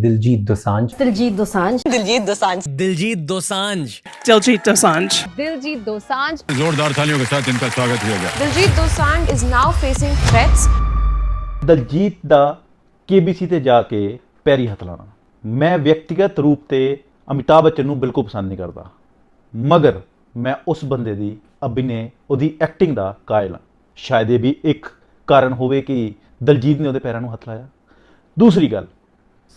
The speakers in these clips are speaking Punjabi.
ਦਿਲਜੀਤ ਦੋਸਾਂਝ। ਦਿਲਜੀਤ ਦੋਸਾਂਝ। ਦਿਲਜੀਤ ਦੋਸਾਂਝ। ਦਿਲਜੀਤ ਦੋਸਾਂਝ। ਦਿਲਜੀਤ ਦੋਸਾਂਝ। ਦਿਲਜੀਤ ਦੋਸਾਂਝ। ਜ਼ੋਰਦਾਰ ਤਾਲੀਆਂ ਦੇ ਸਾਥ ਇਨਕਾ ਸਵਾਗਤ ਹੋ ਗਿਆ Diljit Dosanjh is now facing threats Diljit the KBC ਤੇ ਜਾ ਕੇ ਪੈਰੀ ਹੱਥ ਲਾਣਾ ਮੈਂ ਵਿਅਕਤੀਗਤ ਰੂਪ ਤੇ ਅਮਿਤਾਭ ਬੱਚਨ ਨੂੰ ਬਿਲਕੁਲ ਪਸੰਦ ਨਹੀਂ ਕਰਦਾ। ਮਗਰ ਮੈਂ ਉਸ ਬੰਦੇ ਦੀ ਅਭਿਨੇ ਉਹਦੀ ਐਕਟਿੰਗ ਦਾ ਕਾਇਲ ਹਾਂ। ਸ਼ਾਇਦ ਇਹ ਵੀ ਇੱਕ ਕਾਰਨ ਹੋਵੇ ਕਿ ਦਲਜੀਤ ਨੇ ਉਹਦੇ ਪੈਰਾਂ ਨੂੰ ਹੱਥ ਲਾਇਆ। ਦੂਸਰੀ ਗੱਲ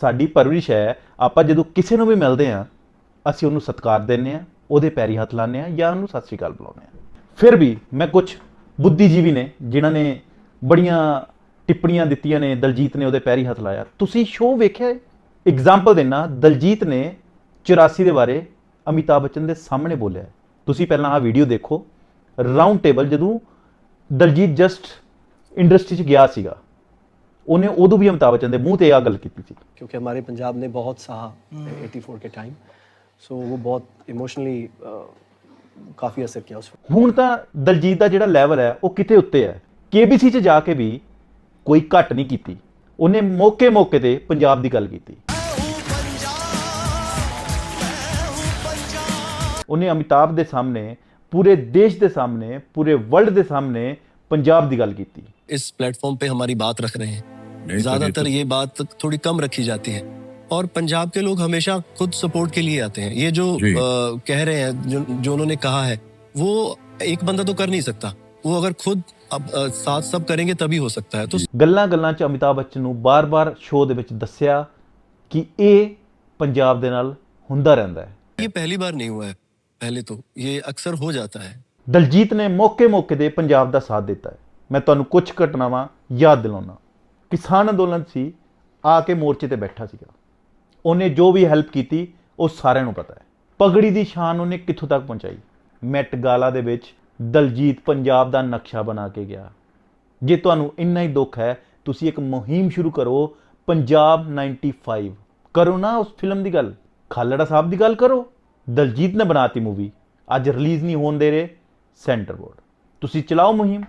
ਸਾਡੀ ਪਰਵਰਿਸ਼ ਹੈ, ਆਪਾਂ ਜਦੋਂ ਕਿਸੇ ਨੂੰ ਵੀ ਮਿਲਦੇ ਹਾਂ, ਅਸੀਂ ਉਹਨੂੰ ਸਤਿਕਾਰ ਦਿੰਦੇ ਹਾਂ, ਉਹਦੇ ਪੈਰੀ ਹੱਥ ਲਾਉਂਦੇ ਹਾਂ ਜਾਂ ਉਹਨੂੰ ਸਤਿ ਸ੍ਰੀ ਅਕਾਲ ਬੁਲਾਉਂਦੇ ਹਾਂ। ਫਿਰ ਵੀ ਮੈਂ ਕੁਝ ਬੁੱਧੀਜੀਵੀ ਨੇ ਜਿਨ੍ਹਾਂ ਨੇ ਬੜੀਆਂ ਟਿੱਪਣੀਆਂ ਦਿੱਤੀਆਂ ਨੇ, ਦਲਜੀਤ ਨੇ ਉਹਦੇ ਪੈਰੀ ਹੱਥ ਲਾਇਆ। ਤੁਸੀਂ ਸ਼ੋਅ ਵੇਖਿਆ ਹੈ? ਐਗਜ਼ਾਮਪਲ ਦੇਣਾ ਦਲਜੀਤ ਨੇ 84 ਦੇ ਬਾਰੇ ਅਮਿਤਾਭ ਬੱਚਨ ਦੇ ਸਾਹਮਣੇ ਬੋਲਿਆ ਤੁਸੀਂ ਪਹਿਲਾਂ ਆਹ ਵੀਡੀਓ ਦੇਖੋ। ਰਾਉਂਡ ਟੇਬਲ ਜਦੋਂ ਦਲਜੀਤ ਜਸਟ ਇੰਡਸਟਰੀ 'ਚ ਗਿਆ ਸੀਗਾ ਉਹਨੇ ਉਦੋਂ ਵੀ ਅਮਿਤਾਭ ਬੱਚਨ ਦੇ ਮੂੰਹ ਤੇ ਇਹ ਗੱਲ ਕੀਤੀ ਸੀ क्योंकि हमारे पंजाब ने बहुत सहा 84 के टाइम सो वो बहुत इमोशनली काफ़ी असर किया उस वक्त ਹੁਣ ਤਾਂ ਦਲਜੀਤ ਦਾ ਜਿਹੜਾ ਲੈਵਲ ਹੈ ਉਹ ਕਿਤੇ ਉੱਤੇ ਹੈ ਕੇਬੀਸੀ 'ਚ ਜਾ ਕੇ ਵੀ ਕੋਈ ਘੱਟ ਨਹੀਂ ਕੀਤੀ ਉਹਨੇ ਮੌਕੇ-ਮੌਕੇ ਤੇ ਪੰਜਾਬ ਦੀ ਗੱਲ ਕੀਤੀ ਉਹਨੇ ਅਮਿਤਾਭ ਦੇ ਸਾਹਮਣੇ ਪੂਰੇ ਦੇਸ਼ ਦੇ ਸਾਹਮਣੇ ਪੂਰੇ ਵਰਲਡ ਦੇ ਸਾਹਮਣੇ ਪੰਜਾਬ ਦੀ ਗੱਲ ਕੀਤੀ इस प्लेटफॉर्म पे हमारी बात रख रहे हैं नहीं सर, ज्यादातर ये ये बात थोड़ी कम रखी जाती है और पंजाब के लोग हमेशा खुद सपोर्ट के लिए आते हैं ये जो जी। अ, कह रहे हैं जो जो उन्होंने कहा है वो एक बंदा तो कर नहीं सकता वो अगर खुद अब अ, साथ सब करेंगे तभी हो सकता है तो ਗੱਲਾਂ-ਗੱਲਾਂ 'ਚ ਅਮਿਤਾਭ ਬੱਚਨ ਨੂੰ ਬਾਰ-ਬਾਰ ਸ਼ੋਅ ਦੇ ਵਿੱਚ ਦੱਸਿਆ ਕਿ ਇਹ ਪੰਜਾਬ ਦੇ ਨਾਲ ਹੁੰਦਾ ਰਹਿੰਦਾ ਹੈ ये पहली बार नहीं हुआ है पहले तो ये अक्सर हो जाता है ਦਲਜੀਤ ਨੇ ਮੌਕੇ-ਮੌਕੇ ਤੇ ਪੰਜਾਬ ਦਾ ਸਾਥ ਦਿੱਤਾ ਹੈ ਮੈਂ ਤੁਹਾਨੂੰ ਕੁਝ ਘਟਨਾਵਾਂ ਯਾਦ ਦਿਲਾਉਣਾ ਕਿਸਾਨ ਅੰਦੋਲਨ ਸੀ, ਆ ਕੇ ਮੋਰਚੇ ਤੇ ਬੈਠਾ ਸੀਗਾ। ਉਹਨੇ ਜੋ ਵੀ ਹੈਲਪ ਕੀਤੀ, ਉਹ ਸਾਰਿਆਂ ਨੂੰ ਪਤਾ ਹੈ। ਪਗੜੀ ਦੀ ਸ਼ਾਨ ਉਹਨੇ ਕਿੱਥੋਂ ਤੱਕ ਪਹੁੰਚਾਈ? ਮੈਟ ਗਾਲਾ ਦੇ ਵਿੱਚ ਦਲਜੀਤ ਪੰਜਾਬ ਦਾ ਨਕਸ਼ਾ ਬਣਾ ਕੇ ਗਿਆ। ਜੇ ਤੁਹਾਨੂੰ ਇੰਨਾ ਹੀ ਦੁੱਖ ਹੈ, ਤੁਸੀਂ ਇੱਕ ਮੁਹਿੰਮ ਸ਼ੁਰੂ ਕਰੋ, ਪੰਜਾਬ 95 ਕਰੋ ਨਾ ਉਸ ਫਿਲਮ ਦੀ ਗੱਲ। ਖਾਲੜਾ ਸਾਹਿਬ ਦੀ ਗੱਲ ਕਰੋ। ਦਲਜੀਤ ਨੇ ਬਣਾਤੀ ਮੂਵੀ ਅੱਜ ਰਿਲੀਜ਼ ਨਹੀਂ ਹੋਣ ਦੇ ਰਹੇ। ਸੈਂਟਰ ਬੋਰਡ ਤੁਸੀਂ ਚਲਾਓ ਮੁਹਿੰਮ।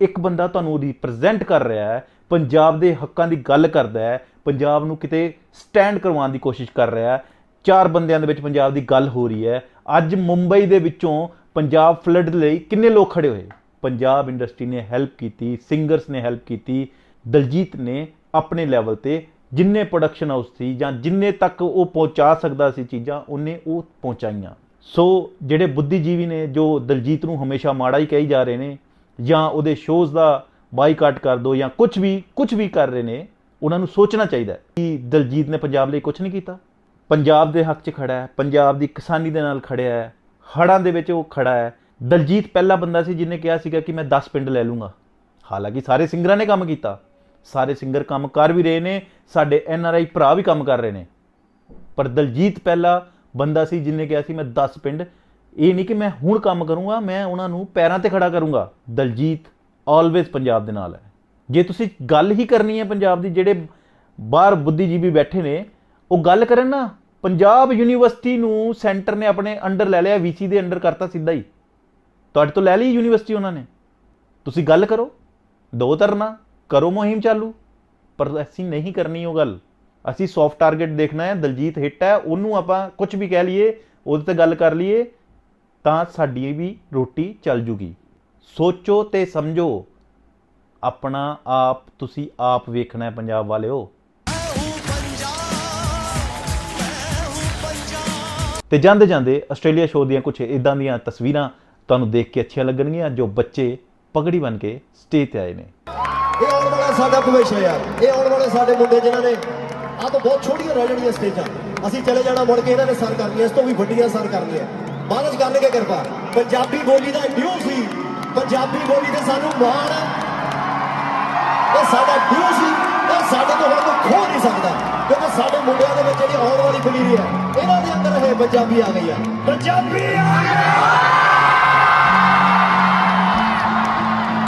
ਇੱਕ ਬੰਦਾ ਤੁਹਾਨੂੰ ਰਿਪਰੈਜ਼ੈਂਟ ਕਰ ਰਿਹਾ ਹੈ ਪੰਜਾਬ ਦੇ ਹੱਕਾਂ ਦੀ ਗੱਲ ਕਰਦਾ ਹੈ, ਪੰਜਾਬ ਨੂੰ ਕਿਤੇ ਸਟੈਂਡ ਕਰਵਾਉਣ ਦੀ ਕੋਸ਼ਿਸ਼ ਕਰ ਰਿਹਾ ਹੈ। ਚਾਰ ਬੰਦਿਆਂ ਦੇ ਵਿੱਚ ਪੰਜਾਬ ਦੀ ਗੱਲ ਹੋ ਰਹੀ ਹੈ। ਅੱਜ ਮੁੰਬਈ ਦੇ ਵਿੱਚੋਂ ਪੰਜਾਬ ਫਲੱਡ ਲਈ ਕਿੰਨੇ ਲੋਕ ਖੜੇ ਹੋਏ? ਪੰਜਾਬ ਇੰਡਸਟਰੀ ਨੇ ਹੈਲਪ ਕੀਤੀ ਸਿੰਗਰਸ ਨੇ ਹੈਲਪ ਕੀਤੀ, ਦਲਜੀਤ ਨੇ ਆਪਣੇ ਲੈਵਲ ਤੇ ਜਿੰਨੇ ਪ੍ਰੋਡਕਸ਼ਨ ਹਾਊਸ ਸੀ ਜਾਂ ਜਿੰਨੇ ਤੱਕ ਉਹ ਪਹੁੰਚਾ ਸਕਦਾ ਸੀ ਚੀਜ਼ਾਂ, ਉਹਨੇ ਉਹ ਪਹੁੰਚਾਈਆਂ। ਸੋ ਜਿਹੜੇ ਬੁੱਧੀਜੀਵੀ ਨੇ ਜੋ ਦਲਜੀਤ ਨੂੰ ਹਮੇਸ਼ਾ ਮਾੜਾ ਹੀ ਕਹੀ ਜਾ ਰਹੇ ਨੇ ਜਾਂ ਉਹਦੇ ਸ਼ੋਜ਼ ਦਾ ਬਾਈਕਾਟ ਕਰ ਦੋ ਜਾਂ ਕੁਝ ਵੀ ਕੁਝ ਵੀ ਕਰ ਰਹੇ ਨੇ, ਉਹਨਾਂ ਨੂੰ ਸੋਚਣਾ ਚਾਹੀਦਾ ਕਿ ਦਲਜੀਤ ਨੇ ਪੰਜਾਬ ਲਈ ਕੁਝ ਨਹੀਂ ਕੀਤਾ। ਪੰਜਾਬ ਦੇ ਹੱਕ 'ਚ ਖੜਾ ਹੈ, ਪੰਜਾਬ ਦੀ ਕਿਸਾਨੀ ਦੇ ਨਾਲ ਖੜਿਆ ਹੈ, ਹੜ੍ਹਾਂ ਦੇ ਵਿੱਚ ਉਹ ਖੜਾ ਹੈ। ਦਲਜੀਤ ਪਹਿਲਾ ਬੰਦਾ ਸੀ ਜਿਹਨੇ ਕਿਹਾ ਸੀਗਾ ਕਿ ਮੈਂ 10 ਪਿੰਡ ਲੈ ਲੂੰਗਾ। ਹਾਲਾਂਕਿ ਸਾਰੇ ਸਿੰਗਰਾਂ ਨੇ ਕੰਮ ਕੀਤਾ। ਸਾਰੇ ਸਿੰਗਰ ਕੰਮ ਕਰ ਵੀ ਰਹੇ ਨੇ, ਸਾਡੇ ਐਨ ਆਰ ਆਈ ਭਰਾ ਵੀ ਕੰਮ ਕਰ ਰਹੇ ਨੇ। ਪਰ ਦਲਜੀਤ ਪਹਿਲਾ ਬੰਦਾ ਸੀ ਜਿਹਨੇ ਕਿਹਾ ਸੀ ਮੈਂ 10 ਪਿੰਡ, ਇਹ ਨਹੀਂ ਕਿ ਮੈਂ ਹੁਣ ਕੰਮ ਕਰੂੰਗਾ, ਮੈਂ ਉਹਨਾਂ ਨੂੰ ਪੈਰਾਂ ਤੇ ਖੜਾ ਕਰੂੰਗਾ। ਦਲਜੀਤ ਆਲਵੇਜ਼ ਪੰਜਾਬ ਦੇ ਨਾਲ ਹੈ। ਜੇ ਤੁਸੀਂ ਗੱਲ ਹੀ ਕਰਨੀ ਹੈ ਪੰਜਾਬ ਦੀ, ਜਿਹੜੇ ਬਾਹਰ ਬੁੱਧੀਜੀਵੀ ਬੈਠੇ ਨੇ, ਉਹ ਗੱਲ ਕਰਨ ਨਾ, ਪੰਜਾਬ ਯੂਨੀਵਰਸਿਟੀ ਨੂੰ ਸੈਂਟਰ ਨੇ ਆਪਣੇ ਅੰਡਰ ਲੈ ਲਿਆ ਵੀਸੀ ਦੇ ਅੰਡਰ ਕਰਤਾ ਸਿੱਧਾ ਹੀ। ਤੁਹਾਡੇ ਤੋਂ ਲੈ ਲਈ ਯੂਨੀਵਰਸਿਟੀ ਉਹਨਾਂ ਨੇ। ਤੁਸੀਂ ਗੱਲ ਕਰੋ, ਦੋ ਧਰਨਾ, ਕਰੋ ਮੁਹਿੰਮ ਚਾਲੂ। ਪਰ ਅਸੀਂ ਨਹੀਂ ਕਰਨੀ ਉਹ ਗੱਲ। ਅਸੀਂ ਸੌਫਟ ਟਾਰਗੇਟ ਦੇਖਣਾ ਹੈ, ਦਲਜੀਤ ਹਿੱਟ ਹੈ, ਉਹਨੂੰ ਆਪਾਂ ਕੁਝ ਵੀ ਕਹਿ ਲਈਏ, ਉਹਦੇ ਤੇ ਗੱਲ ਕਰ ਲਈਏ, ਤਾਂ ਸਾਡੀ ਵੀ ਰੋਟੀ ਚੱਲ ਜੂਗੀ। ਸੋਚੋ ਤੇ ਸਮਝੋ। ਆਪਣਾ ਆਪ, ਤੁਸੀਂ ਆਪ ਵੇਖਣਾ ਹੈ ਪੰਜਾਬ ਵਾਲਿਓ। ਤੇ ਜਾਂਦੇ ਜਾਂਦੇ ਆਸਟ੍ਰੇਲੀਆ ਸ਼ੋਅ ਦੀਆਂ ਕੁਝ ਇਦਾਂ ਦੀਆਂ ਤਸਵੀਰਾਂ ਤੁਹਾਨੂੰ ਦੇਖ ਕੇ ਅੱਛੀਆਂ ਲੱਗਣਗੀਆਂ, ਜੋ ਬੱਚੇ ਪਗੜੀ ਬਣ ਕੇ ਸਟੇਜ ਤੇ ਆਏ ਨੇ। ਇਹ ਆਉਣ ਵਾਲਾ ਸਾਡਾ ਭਵਿੱਖ ਹੈ ਯਾਰ। ਇਹ ਆਉਣ ਵਾਲੇ ਸਾਡੇ ਮੁੰਡੇ ਜਿਨ੍ਹਾਂ ਨੇ ਆਹ ਤਾਂ ਬਹੁਤ ਛੋਟੀਆਂ ਰਹਿ ਜਾਣੀਆਂ ਸਟੇਜਾਂ। ਅਸੀਂ ਚਲੇ ਜਾਣਾ ਮੁੜ ਕੇ ਇਹਨਾਂ ਨੇ ਸਰ ਕਰਨੀਆਂ ਇਸ ਤੋਂ ਵੀ ਵੱਡੀਆਂ ਸਰ ਕਰਨੀਆਂ ਮਹਾਰਾਜ ਕਰਨਗੇ ਕਿਰਪਾ। ਪੰਜਾਬੀ ਬੋਲੀ ਦਾ ਡਿਊ ਸੀ। ਪੰਜਾਬੀ ਬੋਲੀ ਤੇ ਸਾਨੂੰ ਮਾਣ ਹੈ ਇਹ ਸਾਡਾ ਡਿਊ ਸੀ, ਇਹ ਸਾਡੇ ਤੋਂ ਹੁਣ ਕੋਈ ਖੋ ਨਹੀਂ ਸਕਦਾ, ਕਿਉਂਕਿ ਸਾਡੇ ਮੁੰਡਿਆਂ ਦੇ ਵਿੱਚ ਜਿਹੜੀ ਆਉਣ ਵਾਲੀ ਪੀੜ੍ਹੀ ਹੈ, ਇਹਨਾਂ ਦੇ ਅੰਦਰ ਇਹ ਪੰਜਾਬੀ ਆ ਗਈ ਹੈ ਪੰਜਾਬੀ ਆ ਗਿਆ